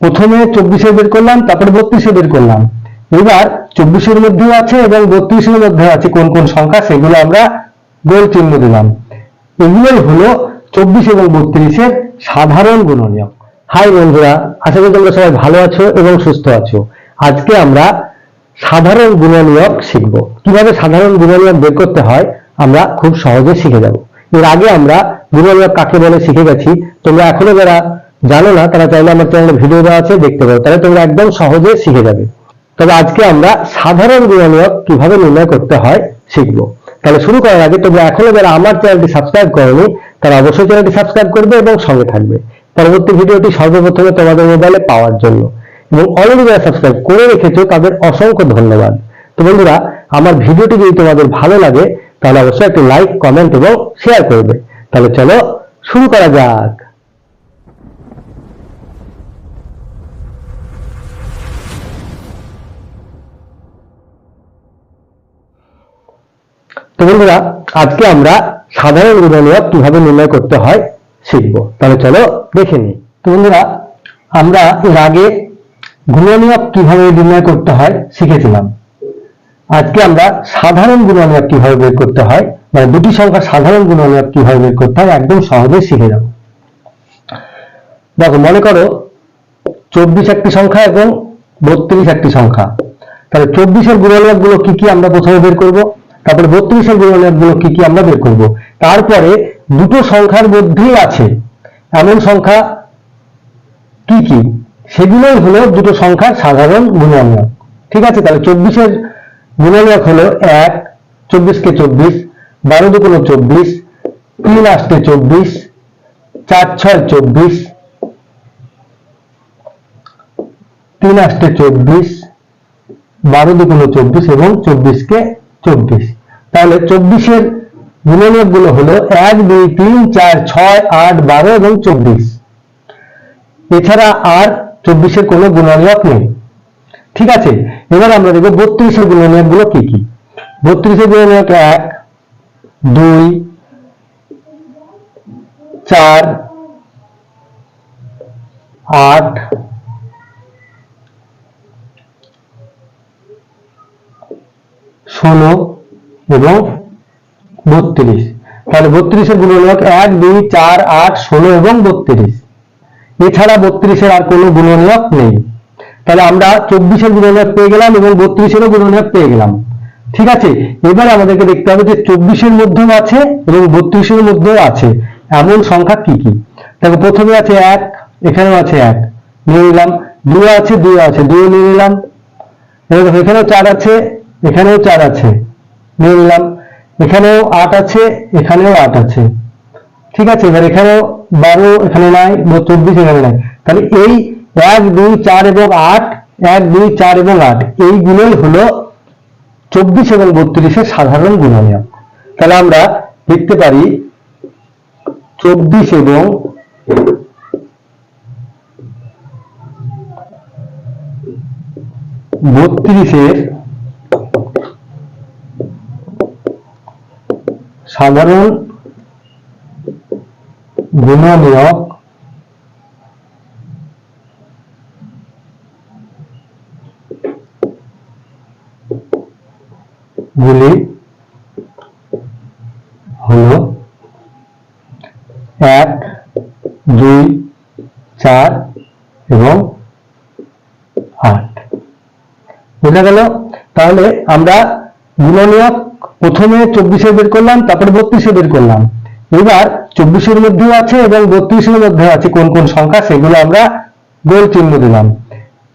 প্রথমে চব্বিশে বের করলাম, তারপরে বত্রিশে বের করলাম। এবার চব্বিশের মধ্যেও আছে এবং বত্রিশের মধ্যে আছে কোন কোন সংখ্যা, সেগুলো আমরা গোল চিহ্ন দিলাম। এগুলোই হলো চব্বিশ এবং বত্রিশের সাধারণ গুণনীয়ক। হাই বন্ধুরা, আশা করি তোমরা সবাই ভালো আছো এবং সুস্থ আছো। আজকে আমরা সাধারণ গুণনীয়ক শিখব। কীভাবে সাধারণ গুণনীয়ক বের করতে হয়, আমরা খুব সহজে শিখে যাব। এর আগে আমরা গুণনীয়ক কাকে বলে শিখে গেছি, তোমরা এখনও যারা জানো না, তারা চাইলে আমার চ্যানেলে ভিডিও দেওয়া আছে, দেখতে পারো। তাহলে তোমরা একদম সহজে শিখে যাবে। তবে আজকে আমরা সাধারণ গুণনীয়ক কীভাবে নির্ণয় করতে হয় শিখব। তাহলে শুরু করার আগে তোমরা এখনও যারা আমার চ্যানেলটি সাবস্ক্রাইব করনি, তারা অবশ্যই চ্যানেলটি সাবস্ক্রাইব করবে এবং সঙ্গে থাকবে। পরবর্তী ভিডিওটি সর্বপ্রথমে তোমাদের মোবাইলে পাওয়ার জন্য। এবং অলরেডি যারা সাবস্ক্রাইব করে রেখেছো, তাদের অসংখ্য ধন্যবাদ। তো বন্ধুরা, আমার ভিডিওটি যদি তোমাদের ভালো লাগে, তাহলে অবশ্যই একটি লাইক কমেন্ট এবং শেয়ার করবে। তাহলে চলো, শুরু করা যাক। তো বন্ধুরা, আজকে আমরা সাধারণ গুণনীয়ক কীভাবে নির্ণয় করতে হয় শিখব। তাহলে চলো দেখে নিই। তো বন্ধুরা, আমরা এর আগে গুণনীয়ক কীভাবে নির্ণয় করতে হয় শিখেছিলাম। আজকে আমরা সাধারণ গুণনীয়ক কীভাবে বের করতে হয় মানে দুটি সংখ্যা সাধারণ গুণনীয়ক কীভাবে বের করতে হয়, একদম সহজে শিখে যাব দেখো, মনে করো, চব্বিশ একটি সংখ্যা এবং বত্রিশ একটি সংখ্যা। তাহলে চব্বিশের গুণনীয়কগুলো কি কি আমরা প্রথমে বের করব? তারপরে বত্রিশের গুণনীয়কগুলো কি কি আমরা বের করব? তারপরে দুটো সংখ্যার মধ্যেই আছে। এমন সংখ্যা কি কি? সেগুলোই হলো দুটো সংখ্যার সাধারণ গুণনীয়ক ঠিক আছে? তাহলে চব্বিশের গুণনীয়ক হলো এক, চব্বিশকে চব্বিশ, বারো দুগুণ চব্বিশ, তিন আষ্টে চব্বিশ, চার ছয় চব্বিশ, তিন আষ্টে চব্বিশ, বারো দুগুণ চব্বিশ এবং চব্বিশকে চব্বিশ। তাহলে চব্বিশের গুণনীয়কগুলো হলো এক, দুই, তিন, চার, ছয়, আট, বারো এবং চব্বিশ। এছাড়া আর চব্বিশের কোনো গুণনীয়ক নেই। ঠিক আছে? এবার আমরা দেখব বত্রিশের গুণনীয়কগুলো কি কি? বত্রিশের গুণনীয়ক এক, দুই, চার, আট ষোলো এবং বত্রিশ। তাহলে বত্রিশের গুণনীয়ক এক, দুই, চার, আট, ষোলো এবং বত্রিশ। এছাড়া বত্রিশের আর কোনো গুণনীয়ক নেই। তাহলে আমরা চব্বিশের গুণনীয়ক পেয়ে গেলাম এবং বত্রিশেরও গুণনীয়ক পেয়ে গেলাম। ঠিক আছে? এবার আমাদেরকে দেখতে হবে যে চব্বিশের মধ্যেও আছে এবং বত্রিশের মধ্যেও আছে। এমন সংখ্যা কি কি? দেখো, প্রথমে আছে এক, এখানেও আছে এক। নিয়ে নিলাম। দুই আছে দুই আছে দুই নিয়ে নিলাম। এখানেও চার আছে এখানেও চার আছে। নিয়ে নিলাম। এখানেও আট আছে, এখানেও আট আছে। ঠিক আছে, এবার এখানেও বারো, এখানে নাই চব্বিশ, এখানে নাই। তাহলে এই এক, দুই, চার এবং আট, এক, দুই, চার এবং আট এইগুলোই হলো চব্বিশ এবং বত্রিশের সাধারণ গুণনীয়ক তাহলে আমরা লিখতে পারি চব্বিশ এবং বত্রিশের সাধারণ গুণনীয়ক গুলি হল এক দুই চার এবং আট। বোঝা গেল? তাহলে আমরা গুণনীয়ক প্রথমে চব্বিশে বের করলাম, তারপরে বত্রিশে বের করলাম। এবার চব্বিশের মধ্যেও আছে এবং বত্রিশের মধ্যে আছে কোন কোন সংখ্যা, সেগুলো আমরা গোল চিহ্ন দিলাম।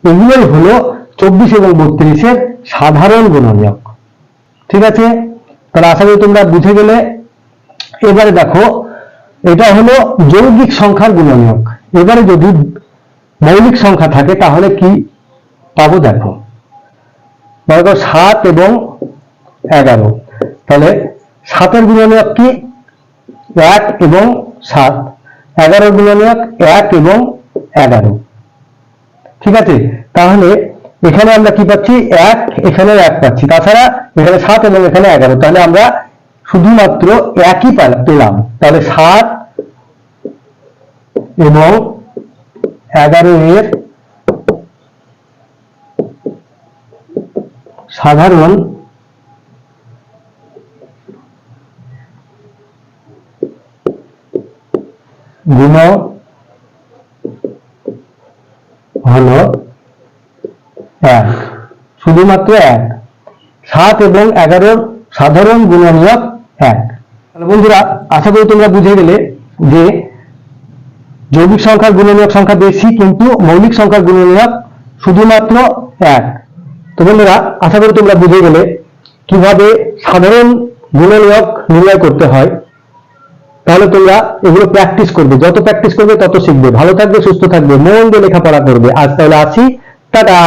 এগুলোই হলো চব্বিশ এবং বত্রিশের সাধারণ গুণনীয়ক। ঠিক আছে? তাহলে আশা করি তোমরা বুঝে গেলে। এবারে দেখো, এটা হলো যৌগিক সংখ্যার গুণনীয়ক। এবারে যদি মৌলিক সংখ্যা থাকে, তাহলে কি পাবো দেখো? সাত এবং এগারো। তাহলে সাতের গুণনীয়ক কি? এক এবং সাত। এগারো গুণনীয়ক এক এবং এগারো। ঠিক আছে? তাহলে এখানে আমরা কি পাচ্ছি? এক, এখানে এক পাচ্ছি। তাছাড়া এখানে সাত এবং এখানে এগারো। তাহলে আমরা শুধুমাত্র একই পেলাম। তাহলে সাত এবং এগারো এর সাধারণ গুণ হলো এক। শুধুমাত্র এক। সাত এবং এগারোর সাধারণ গুণনীয়ক এক। তাহলে বন্ধুরা, আশা করি তোমরা বুঝে গেলে যে যৌগিক সংখ্যার গুণনীয়ক সংখ্যা বেশি কিন্তু মৌলিক সংখ্যার গুণনীয়ক শুধুমাত্র এক। তো বন্ধুরা, আশা করি তোমরা বুঝে গেলে কীভাবে সাধারণ গুণনীয়ক নির্ণয় করতে হয়। তাহলে তোমরা এগুলো প্র্যাকটিস করবে। যত প্র্যাকটিস করবে তত শিখবে। ভালো থাকবে, সুস্থ থাকবে, মন দিয়ে লেখাপড়া করবে। আজ তাহলে আসি। টাটা!